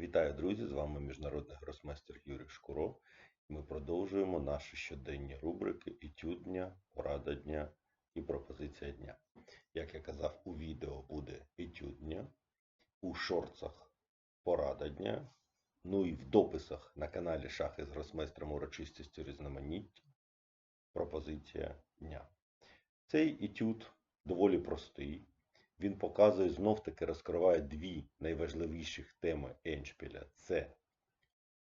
Вітаю, друзі! З вами міжнародний гросмейстер Юрій Шкуро. Ми продовжуємо наші щоденні рубрики Етюд дня, порада дня і пропозиція дня. Як я казав, у відео буде етюд дня, у шорцах порада дня, ну і в дописах на каналі Шахи з гросмейстром урочистістю різноманіття. Пропозиція дня. Цей етюд доволі простий. Він показує знов-таки розкриває дві найважливіших теми Еншпіля: це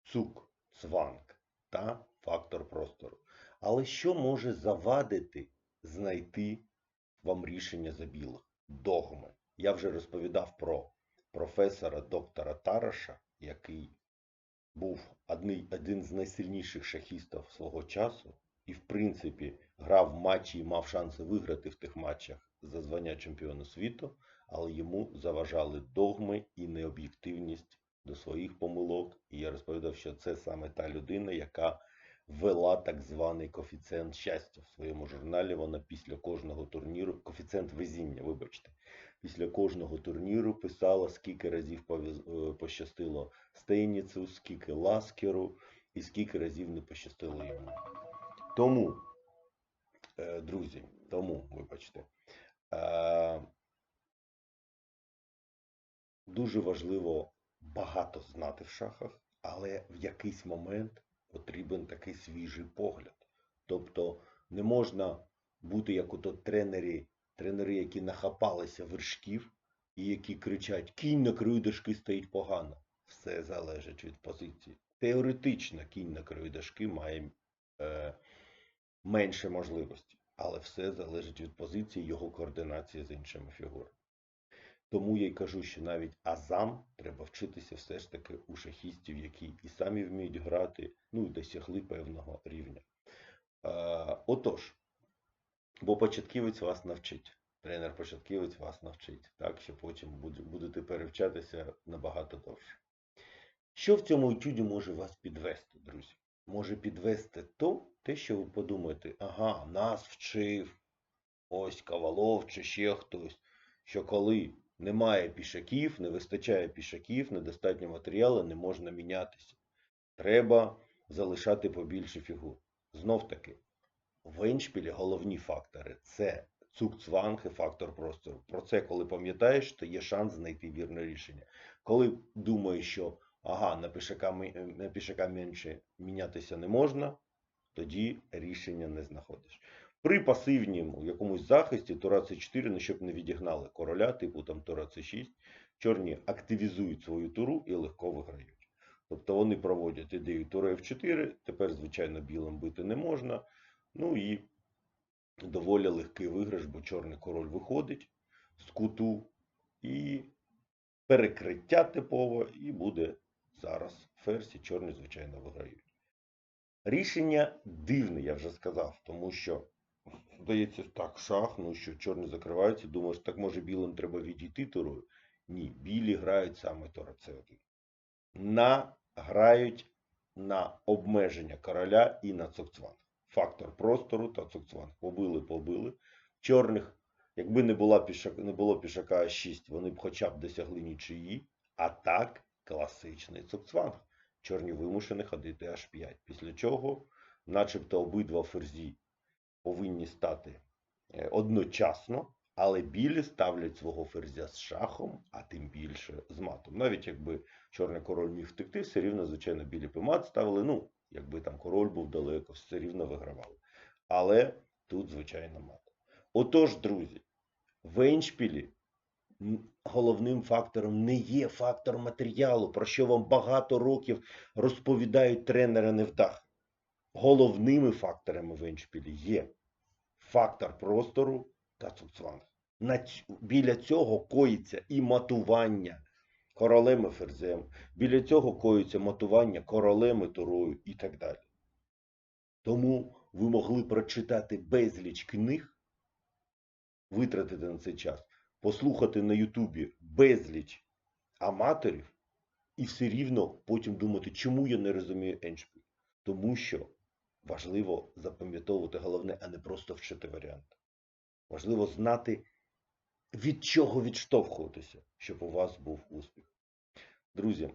цук, цванг та фактор простору. Але що може завадити знайти вам рішення за білих? Догми. Я вже розповідав про професора доктора Тараша, який був одний, один з найсильніших шахістів свого часу, і, в принципі, грав матчі і мав шанси виграти в тих матчах за звання чемпіону світу, але йому заважали догми і необ'єктивність до своїх помилок. І я розповідав, що це саме та людина, яка ввела так званий коефіцієнт щастя в своєму журналі. Вона після кожного турніру, коефіцієнт везіння, вибачте, після кожного турніру писала, скільки разів е, пощастило Стейніцу, скільки Ласкеру і скільки разів не пощастило йому. Тому, е, друзі, тому, вибачте, е, дуже важливо багато знати в шахах, але в якийсь момент потрібен такий свіжий погляд. Тобто не можна бути як ото тренері, тренери, які нахапалися вершків і які кричать кінь на краю дошки стоїть погано. Все залежить від позиції. Теоретично кінь на краю дошки має менше можливості, але все залежить від позиції його координації з іншими фігурами. Тому я й кажу, що навіть азам треба вчитися все ж таки у шахістів, які і самі вміють грати, ну і досягли певного рівня. Е, отож, бо початківець вас навчить. Тренер-початківець вас навчить, так, що потім будете перевчатися набагато довше. Що в цьому етюді може вас підвести, друзі? Може підвести то, те, що ви подумаєте, ага, нас вчив ось Ковалов чи ще хтось, що коли немає пішаків, не вистачає пішаків, недостатньо матеріалу, не можна мінятися. Треба залишати побільше фігур. Знов таки, в Еншпілі головні фактори це цук-цванг і фактор простору. Про це, коли пам'ятаєш, то є шанс знайти вірне рішення. Коли думаєш, що ага, на пішака, на пішака менше мінятися не можна, тоді рішення не знаходиш. При пасивному якомусь захисті Тура С4, ну щоб не відігнали короля, типу там Тура С6, чорні активізують свою туру і легко виграють. Тобто вони проводять ідею Тура F4, тепер, звичайно, білим бити не можна. Ну і доволі легкий виграш, бо чорний король виходить з куту і перекриття типове, і буде ферзь чорні, звичайно, виграють. Рішення дивне, я вже сказав, тому що здається, так, шах, ну що чорні закриваються, думаєш, так може білим треба відійти турою? Ні, білі грають саме Тора С1. На, на обмеження короля і на цокцванг. Фактор простору та цокцванг. Побили, побили. Чорних, якби не, була пішак, не було пішака А6, вони б хоча б досягли нічиї. А так, класичний цокцванг. Чорні вимушені ходити H5. Після чого, начебто, обидва ферзі повинні стати е, одночасно, але білі ставлять свого ферзя з шахом, а тим більше з матом. Навіть якби чорний король міг втекти, все рівно, звичайно, білі б мат ставили. Ну, якби там король був далеко, все рівно вигравали. Але тут, звичайно, мат. Отож, друзі, в Еншпілі головним фактором не є фактор матеріалу, про що вам багато років розповідають тренери невдах. Головними факторами в Еншпілі є фактор простору та ць- Біля цього коїться і матування королем і ферзем. Біля цього коїться матування королем і турою і так далі. Тому ви могли прочитати безліч книг, витратити на цей час, послухати на Ютубі безліч аматорів і все рівно потім думати, чому я не розумію Еншпіль. Тому що важливо запам'ятовувати головне, а не просто вчити варіанти. Важливо знати, від чого відштовхуватися, щоб у вас був успіх. Друзі,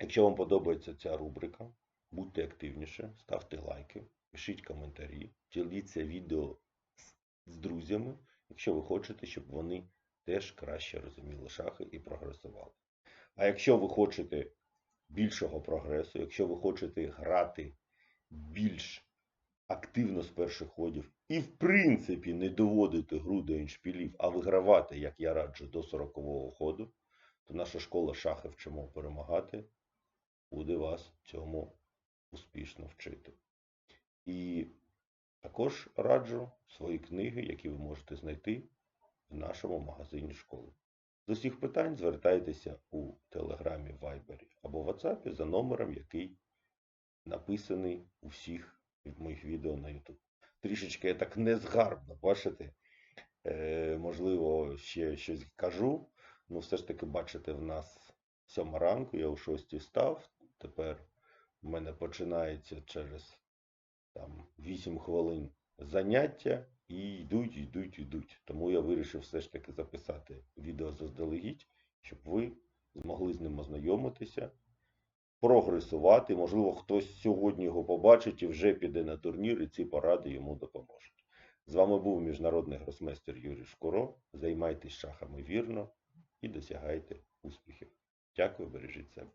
Якщо вам подобається ця рубрика, будьте активніше, ставте лайки, пишіть коментарі, діліться відео з друзями, якщо ви хочете, щоб вони теж краще розуміли шахи і прогресували. А якщо ви хочете більшого прогресу, якщо ви хочете грати більш активно з перших ходів і, в принципі, не доводити гру до іншпілів, а вигравати, як я раджу, до 40-го ходу, то наша школа шахи вчимо перемагати буде вас цьому успішно вчити. І також раджу свої книги, які ви можете знайти в нашому магазині школи. З усіх питань звертайтеся у Телеграмі, Вайбері або WhatsApp за номером, який написаний у всіх моїх відео на YouTube. Трішечки я так незгарбно, бачите, е, можливо, ще щось кажу, ну все ж таки, бачите, в нас сьома ранку, я о 6 став, тепер в мене починається через там, 8 хвилин заняття і йдуть, йдуть, йдуть. Тому я вирішив все ж таки записати відео заздалегідь, щоб ви змогли з ним ознайомитися, прогресувати. Можливо, хтось сьогодні його побачить і вже піде на турнір, і ці поради йому допоможуть. З вами був міжнародний гросмейстер Юрій Шкуро. Займайтесь шахами вірно і досягайте успіхів. Дякую, бережіть себе.